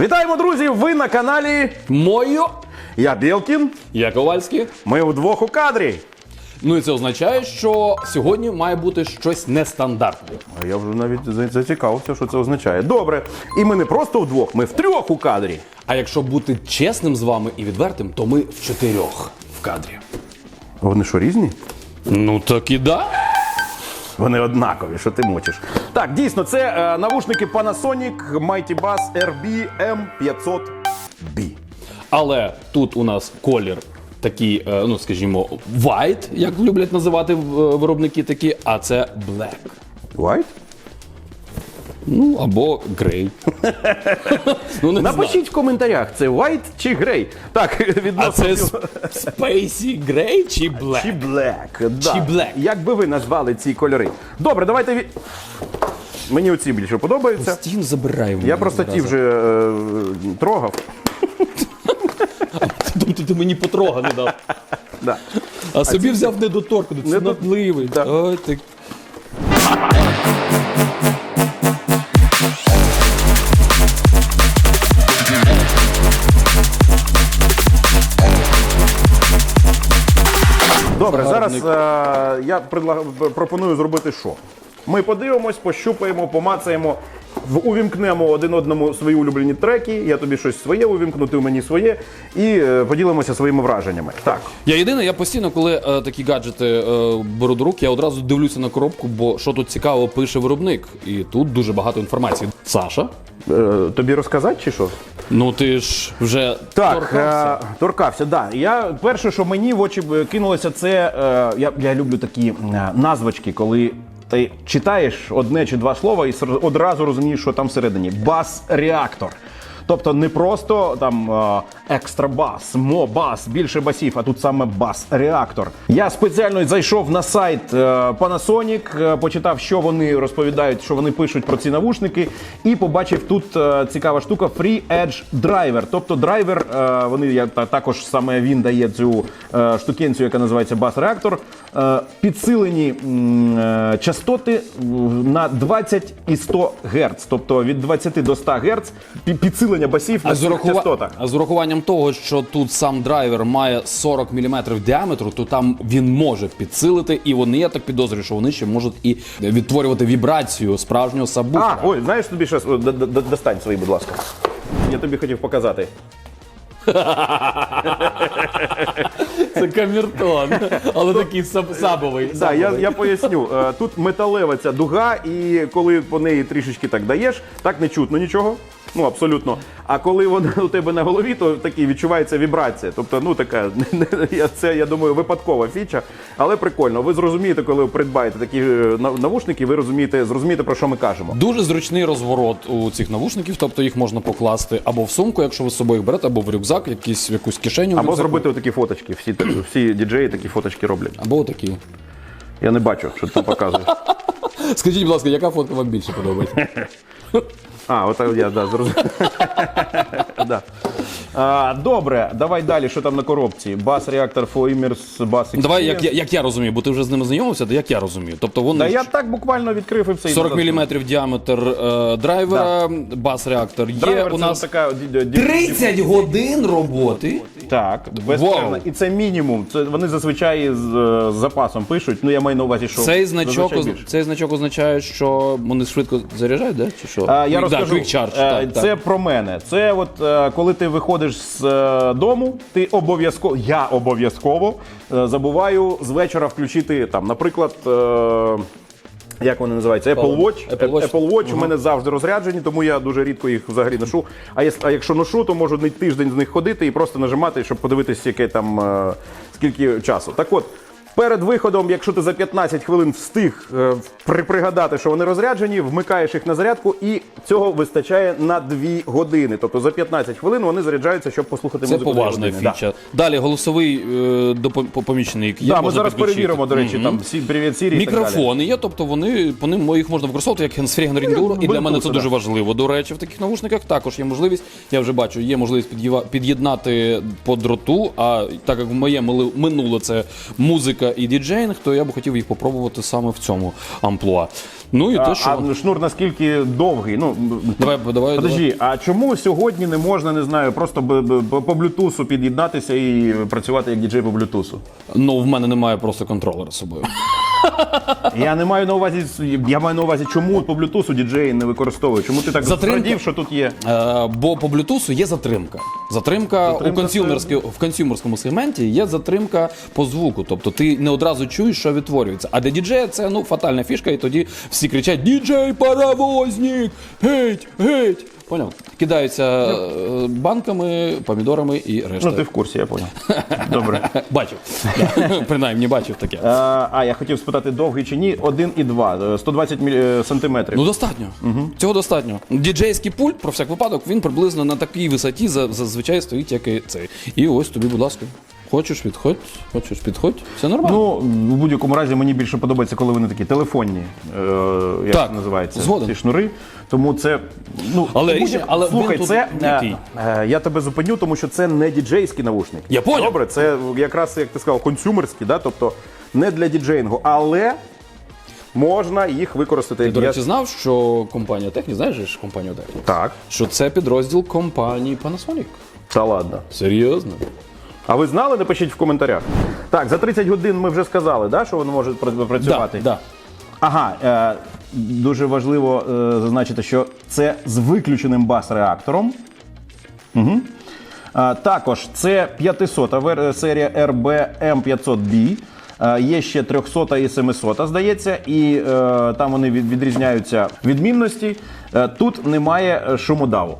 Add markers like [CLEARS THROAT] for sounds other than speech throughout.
Вітаємо, друзі! Ви на каналі. Мою, Я Білкін. я Ковальський. Ми вдвох у кадрі. Ну і це означає, що сьогодні має бути щось нестандартне. А я вже навіть зацікавився, що це означає. Добре. І ми не просто вдвох, ми втрьох у кадрі. А якщо бути чесним з вами і відвертим, то ми в чотирьох в кадрі. Вони що, різні? Ну так і да. Вони однакові, що ти мочиш. Так, дійсно, це е, навушники Panasonic Mighty Bass RB M500B. Але тут у нас колір такий, е, ну скажімо, white, як люблять називати виробники такі, а це black. White? Ну або grey. [LAUGHS] ну, не знаю. Напишіть в коментарях, це white чи grey. Так, [LAUGHS] А відносно. це цього- сп- spacey grey чи black? Чи black, да. Чи black. Як би ви назвали ці кольори? Добре, давайте від... Мені оці більше подобаються. Стін забираємо. Я просто ті вже е, трогав. [LAUGHS] Тобто ти мені потрога не дав. Да. А собі взяв недоторканий, Недо- цнотливий. Да. Ой, ти. Я пропоную зробити що? Ми подивимось, пощупаємо, помацаємо, увімкнемо один одному свої улюблені треки. Я тобі щось своє увімкну, ти мені своє, і е, поділимося своїми враженнями. Так. Я єдине, я постійно, коли е, такі гаджети е, беру до рук, я одразу дивлюся на коробку, бо що тут цікаво пише виробник. І тут дуже багато інформації. Саша, Е, тобі розказати чи що? ну ти ж вже Так, торкався. е, торкався. Да. Я перше, що мені в очі кинулося, це е, я, я люблю такі е, назвочки, коли ти читаєш одне чи два слова і одразу розумієш, що там всередині. Бас-реактор. Тобто не просто там е, екстра бас, мо бас, більше басів, а тут саме бас-реактор. Я спеціально зайшов на сайт е, Panasonic, е, почитав, що вони розповідають, що вони пишуть про ці навушники, і побачив тут цікава штука Free Edge Driver. Тобто драйвер, вони також саме він дає цю штукенцію, яка називається бас-реактор. Підсилені частоти на 20 і 100 Гц, тобто від 20 до 100 Гц пі- підсилення басів на цих урахува... частотах. а з урахуванням того, що тут сам драйвер має 40 мм діаметру, то там він може підсилити, і вони, я так підозрюю, що вони ще можуть і відтворювати вібрацію справжнього А, сабвуфера. ой, знаєш тобі щас, о, д- д- д- достань свої, будь ласка. Я тобі хотів показати. Це камертон, але такий саб- сабовий. Да, я, я поясню. Е, Тут металева ця дуга, і коли по неї трішечки так даєш, так не чутно нічого. Ну, абсолютно. А коли вона у тебе на голові, то такі відчувається вібрація. Тобто, ну така [LAUGHS] це, я думаю, випадкова фіча, але прикольно. Ви зрозумієте, коли ви придбаєте такі е, навушники, ви розумієте, зрозумієте, про що ми кажемо. Дуже зручний розворот у цих навушників, тобто їх можна покласти або в сумку, якщо ви з собою їх берете, або в рюкзак, якийсь, в якусь кишеню. Або рюкзаку. зробити такі фоточки. Всі, всі діджеї такі фоточки роблять. Або такі. Я не бачу, що ти там показуєш. [LAUGHS] Скажіть, будь ласка, яка фотка вам більше подобається? [LAUGHS] А, от я да, зрозумів. [LAUGHS] да. а, добре, давай далі, що там на коробці. Бас реактор Foimers Bass Давай, як, я- як я розумію, бо ти вже з ними знайомився, то як я розумію. Тобто вони Да я так буквально відкрив і все. і 40 додав. мм діаметр е, драйвера, бас-реактор. Є Драйвер у це нас така ді- ді- 30 годин роботи. Так, безперервно. Вау. І це мінімум. Це вони зазвичай з, е, з запасом пишуть. Ну я маю на увазі, що Цей значок, зазвичай оз- цей значок означає, що вони швидко заряджають, да? чи що? А, я Quick- розкажу. Да, quick charge, Е, так, це так. про мене. Це от е, коли ти виходиш з е, дому, ти обов'язково, я обов'язково е, забуваю з вечора включити там, наприклад. е, як вони називаються? Apple Watch. Apple Watch. Apple Watch у мене завжди розряджені, тому я дуже рідко їх взагалі ношу. А якщо ношу, то можу не тиждень з них ходити і просто нажимати, щоб подивитися, яке там е, скільки часу. Так от. Перед виходом, якщо ти за 15 хвилин встиг е, пригадати, що вони розряджені, вмикаєш їх на зарядку, і цього вистачає на 2 години. Тобто за 15 хвилин вони заряджаються, щоб послухати Це музику. дві поважна години. Да. фіча. Далі голосовий е, допо- помічник. Є, Да, ми зараз підключити. перевіримо, до речі, Мгм. там всі привіт Сірі. Мікрофони є, тобто вони по ним їх можна використовувати як hands-free і для мене це дуже важливо. До речі, в таких навушниках також є можливість. Я вже бачу, є можливість під'єднати по дроту. А так як в моє минуле це музика музика і діджейнг, то я б хотів їх попробувати саме в цьому амплуа. Ну і А, те, що. а шнур наскільки довгий? Ну, Давай, давай, Подожди, а чому сьогодні не можна, не знаю, просто по блютусу під'єднатися і працювати як діджей по блютусу? Ну, в мене немає просто контролера з собою. Я не маю на увазі, я маю на увазі, чому по блютусу діджеї не використовують? Чому ти так зрадів, що тут є? Е, бо по Bluetooth є затримка. Затримка, у Затримка консюмерській, в консюмерському сегменті є затримка по звуку. Тобто ти не одразу чуєш, що відтворюється. А для діджея це ну фатальна фішка, і тоді всі кричать: Діджей паровозник! Геть, геть! Поняв? Кидаються е, банками, помідорами і решта. Ну, ти в курсі, я поняв. [LAUGHS] Добре. Бачив. Да. [LAUGHS] Принаймні бачив таке. А, а я хотів спитати, довгий чи ні? 1 і 2, 120 мілі- е, сантиметрів. Ну достатньо. Цього достатньо. Діджейський пульт, про всяк випадок, він приблизно на такій висоті за- зазвичай стоїть, як і цей. І ось тобі, будь ласка. Хочеш, підходь, хочеш, підходь. Все нормально. Ну, в будь-якому разі мені більше подобається, коли вони такі телефонні, е, як Так, це називається, згоден. ці шнури. Тому це. Ну, Але в будь- рішення- але слухай, він тут це е, е, я тебе зупиню, тому що це не діджейський навушник. Я поняв. Добре, це якраз як ти сказав, консюмерський, да? тобто не для діджеїнгу, але можна їх використати. Ти, як до я- речі, знав, що компанія Техні, знаєш же ж компанію Техні? Так, Що це підрозділ компанії Panasonic. та ладно. Серйозно? А ви знали? Напишіть в коментарях. Так, за 30 годин ми вже сказали, да, що вони можуть працювати. Да, да. Ага, е, дуже важливо е, зазначити, що це з виключеним бас-реактором. Угу. Е, також це 500 вер- серія RBM500B. Е, є ще 300 і 700, здається, і е, там вони від- відрізняються відмінності. Е, тут немає шумодаву.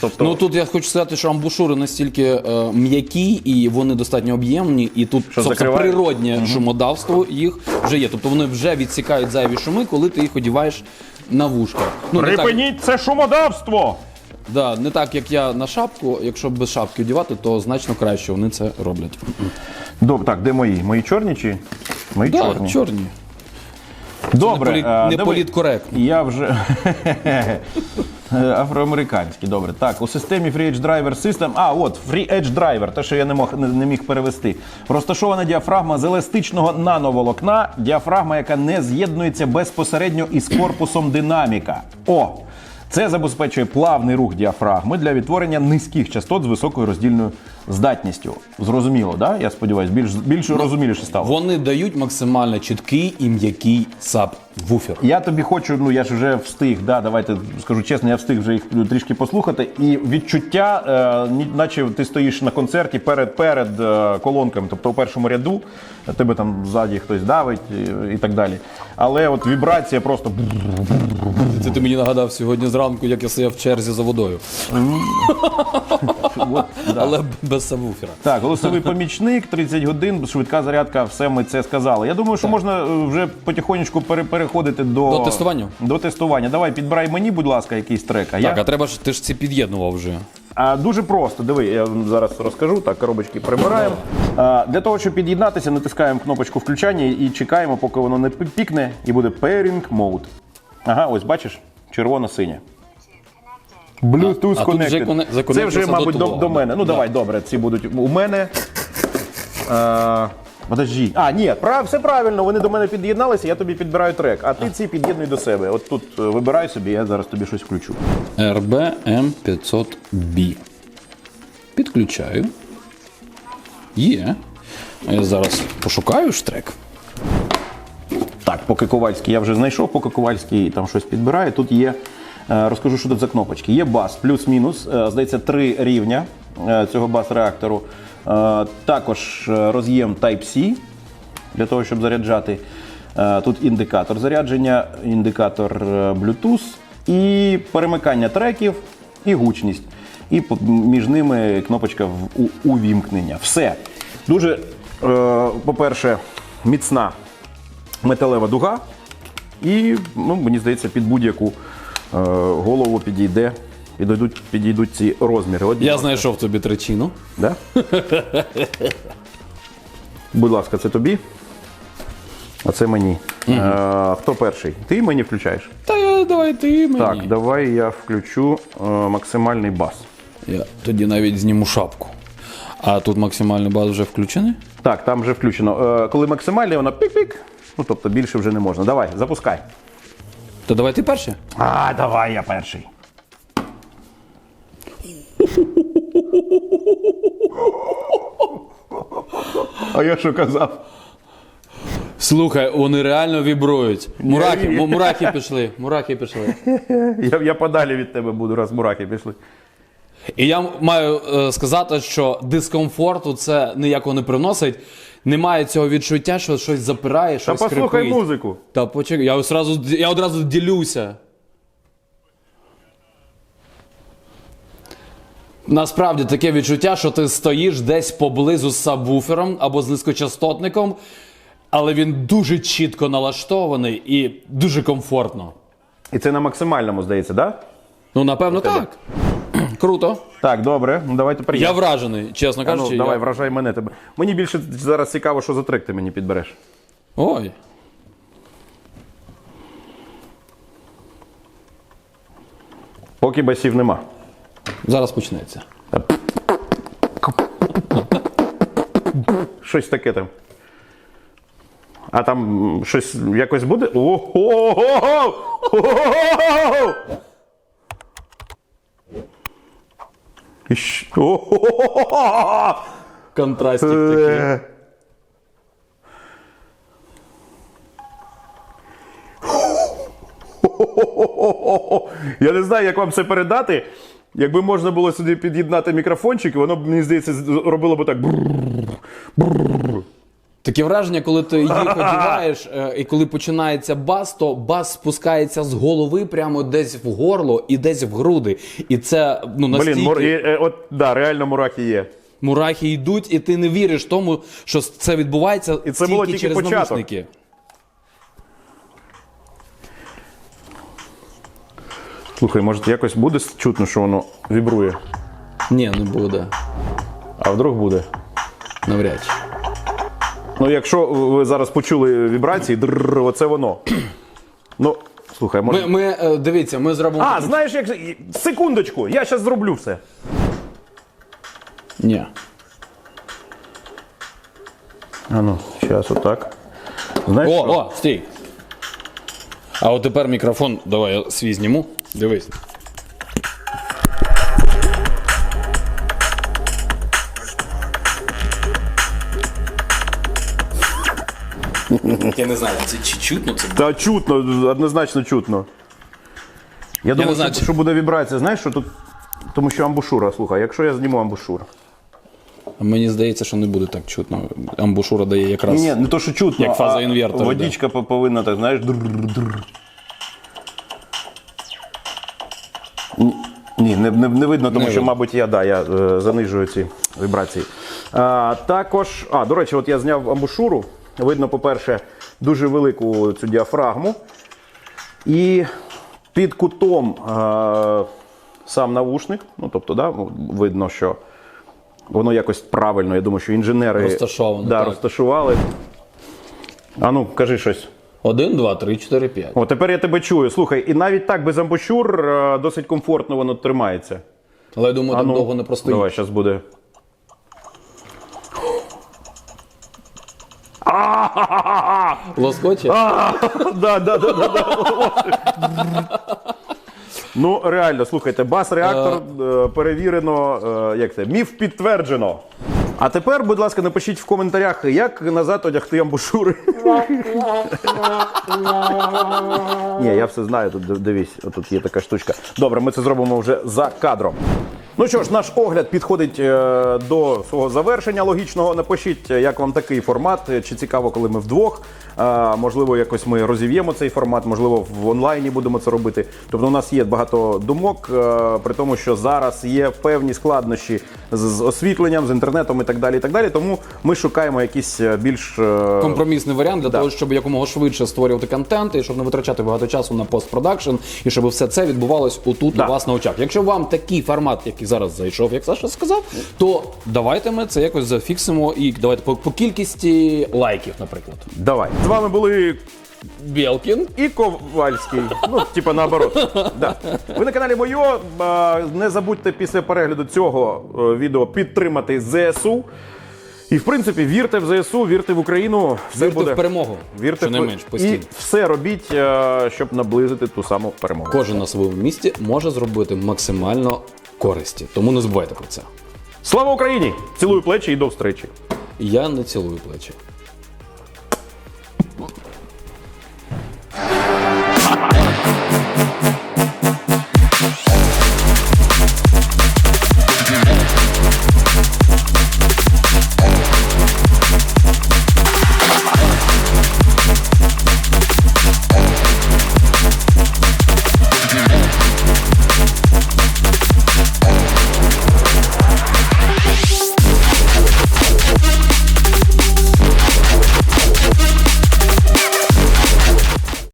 Тобто, Ну тут я хочу сказати, що амбушури настільки е, м'які і вони достатньо об'ємні, і тут собственно, закривають? природнє шумодавство їх вже є. Тобто вони вже відсікають зайві шуми, коли ти їх одіваєш на вушка. Ну, не так, Припиніть це шумодавство! да, не так, як я на шапку. Якщо без шапки одівати, то значно краще вони це роблять. Добре, так, де мої? Мої чорні чи? Мої Да, чорні. чорні. Добре, не політ- е, не диви- політкоректно. Я вже [LAUGHS] Е, афроамериканський. Добре. Так, у системі Free Edge Driver System. А, от Free Edge Driver, те, що я не мог не, не міг перевести. Розташована діафрагма з еластичного нановолокна, діафрагма, яка не з'єднується безпосередньо із корпусом динаміка. О! Це забезпечує плавний рух діафрагми для відтворення низьких частот з високою роздільною здатністю. Зрозуміло, да? Я сподіваюся, більш більш розуміліше стало. Вони дають максимально чіткий і м'який саб-вуфер. Я тобі хочу, ну я ж вже встиг, да, давайте скажу чесно, я встиг вже їх трішки послухати. І відчуття, е, наче ти стоїш на концерті перед перед е, колонками, тобто у першому ряду, тебе там ззаді хтось давить і, і так далі. Але от вібрація просто Це ти мені нагадав сьогодні зранку, як я стояв в черзі за водою. от, да. Але без сабвуфера. Так, голосовий помічник, 30 годин, швидка зарядка, все ми це сказали. Я думаю, що можна е, вже потихонечку пере- переходити до, До тестування? До тестування. Давай підбирай мені, будь ласка, якийсь трек. А я... Так, а треба ж ти ж ці під'єднував вже. А, дуже просто. Диви, я зараз розкажу. Так, коробочки прибираємо. А, для того, щоб під'єднатися, натискаємо кнопочку включання і чекаємо, поки воно не пікне, і буде pairing mode. Ага, ось бачиш, червоно-синє. Bluetooth А- а тут вже коне- Це вже, мабуть, до, до мене. Ну Да. давай, добре, ці будуть у мене. А, подожди. А, ні, прав, все правильно, вони до мене під'єдналися, я тобі підбираю трек, а ти ці під'єднуй до себе. От тут е, вибирай собі, я зараз тобі щось включу. RBM500B. Підключаю. Є. А Я зараз пошукаю штрек. Так, поки Ковальський я вже знайшов, поки Ковальський там щось підбирає. Тут є, е, розкажу, що тут за кнопочки. Є бас плюс-мінус, е, здається, три рівня е, цього бас-реактору. Е, Також е, роз'єм Type-C для того, щоб заряджати. Е, Тут індикатор зарядження, індикатор Bluetooth і перемикання треків і гучність. І між ними кнопочка увімкнення. Все. Дуже, по-перше, міцна металева дуга, і ну, мені здається, під будь-яку голову підійде, підійдуть, підійдуть ці розміри. От, Я знайшов тобі тричину. Да? [LAUGHS] Будь ласка, це тобі. А це мені. Е, хто перший? Ти мені включаєш? Та я- давай ти мені. Так, давай я включу е, максимальний бас. Я тоді навіть зніму шапку. А тут максимальний баз вже включений? Так, там вже включено. Е, коли максимальний, воно пік-пік. Ну, тобто більше вже не можна. Давай, запускай. То давай ти перший. А, давай я перший. А я що казав? Слухай, вони реально вібрують. Мурахи, му- мурахи пішли. Мурахи пішли. Я, я подалі від тебе буду, раз мураки пішли. І я маю е, сказати, що дискомфорту це ніякого не приносить. Немає цього відчуття, що щось запирає, Та щось послухай скрипить. музику. Та почекай, я одразу, я одразу ділюся. Насправді таке відчуття, що ти стоїш десь поблизу з сабвуфером або з низькочастотником, але він дуже чітко налаштований і дуже комфортно. І це на максимальному, здається, так? Да? Ну, напевно, так. [CLEARS THROAT] Круто. Так, добре. Ну давай тепер Я вражений, чесно А ну, кажучи. давай, я... вражай мене тебе. Мені більше зараз цікаво, що за трек ти мені підбереш. Ой. Поки басів нема. Зараз почнеться. Щось таке там. А там щось якось буде? Ого! Контрастик такий. Е. Я не знаю, як вам це передати. Якби можна було сюди під'єднати мікрофончик, воно б, мені здається, робило б так. Таке враження, коли ти їх одягаєш, е, і коли починається бас, то бас спускається з голови прямо десь в горло і десь в груди. І це ну настільки Блін, мур... і, от, да, реально мурахи є. мурахи йдуть, і ти не віриш тому, що це відбувається І це було тільки тільки через початок. Слухай, може якось буде чутно, що воно вібрує, Ні, не буде. а вдруг буде. Навряд чи. Ну, якщо ви зараз почули вібрації, дрррр, оце воно. Ну, слухай, може. Ми, ми е, дивіться, ми зробимо. А, знаєш, як. Секундочку, я зараз зроблю все. Ні. А ну, зараз отак. Знаєш, О, що? о, стій. А от тепер мікрофон, давай я свій зніму. Дивись. Я не знаю, це чи чутно це. Та чутно, однозначно чутно. Я думаю, не знаю, що, чи- що буде вібрація, знаєш, що тут. Тому що амбушура, слухай, якщо я зніму амбушур. Мені здається, що не буде так чутно. Амбушура дає якраз. Ні, не то, що чутно, Як фаза а інвертора, Водичка по- повинна так, знаєш, дрррр. Ні, не, не, не видно, тому Не що, видно. мабуть, я, да, я е, занижую ці вібрації. А, також, а, до речі, от я зняв амбушуру. Видно, по-перше, дуже велику цю діафрагму. І під кутом е, сам навушник, ну тобто, да, видно, що воно якось правильно, я думаю, що інженери Розташовано, да, розташували. А ну, кажи щось. Один, два, три, чотири, п'ять. О, тепер я тебе чую. Слухай, і навіть так без амбушюр е, досить комфортно воно тримається. Але я думаю, так ну, довго не простоїть. Давай, зараз буде. [LAUGHS] Лоскоче? Да, да, да, да, да. Ну, реально, слухайте, бас-реактор е, перевірено, е, як це, міф підтверджено. А тепер, будь ласка, напишіть в коментарях, як назад одягти амбушури. Ні, я все знаю, тут дивись, тут є така штучка. Добре, ми це зробимо вже за кадром. Ну що ж, наш огляд підходить е, до свого завершення логічного. Напишіть, е, як вам такий формат, е, чи цікаво, коли ми вдвох. Можливо, якось ми розів'ємо цей формат, можливо, в онлайні будемо це робити. Тобто, у нас є багато думок, при тому, що зараз є певні складнощі з, освітленням, з інтернетом і так далі. І так далі. Тому ми шукаємо якісь е, більш Компромісний варіант для того, щоб якомога швидше створювати контент і щоб не витрачати багато часу на постпродакшн, і щоб все це відбувалось отут Да. у вас на очах. Якщо вам такий формат, який зараз зайшов, як Саша сказав, то давайте ми це якось зафіксимо і давайте по, по кількості лайків, наприклад. Давай. З вами були Білкін. і Ковальський. Ну, типа наоборот. [LAUGHS] Да. Ви на каналі Мойо. Не забудьте після перегляду цього е, відео підтримати ЗСУ. І в принципі, вірте в ЗСУ, вірте в Україну. Все Вірте буде. в перемогу. Вірте що в- не менш постійно. І все робіть, е, щоб наблизити ту саму перемогу. Кожен на своєму місці може зробити максимально користі. Тому не забувайте про це. Слава Україні! Цілую плечі і до встречі. Я не цілую плечі.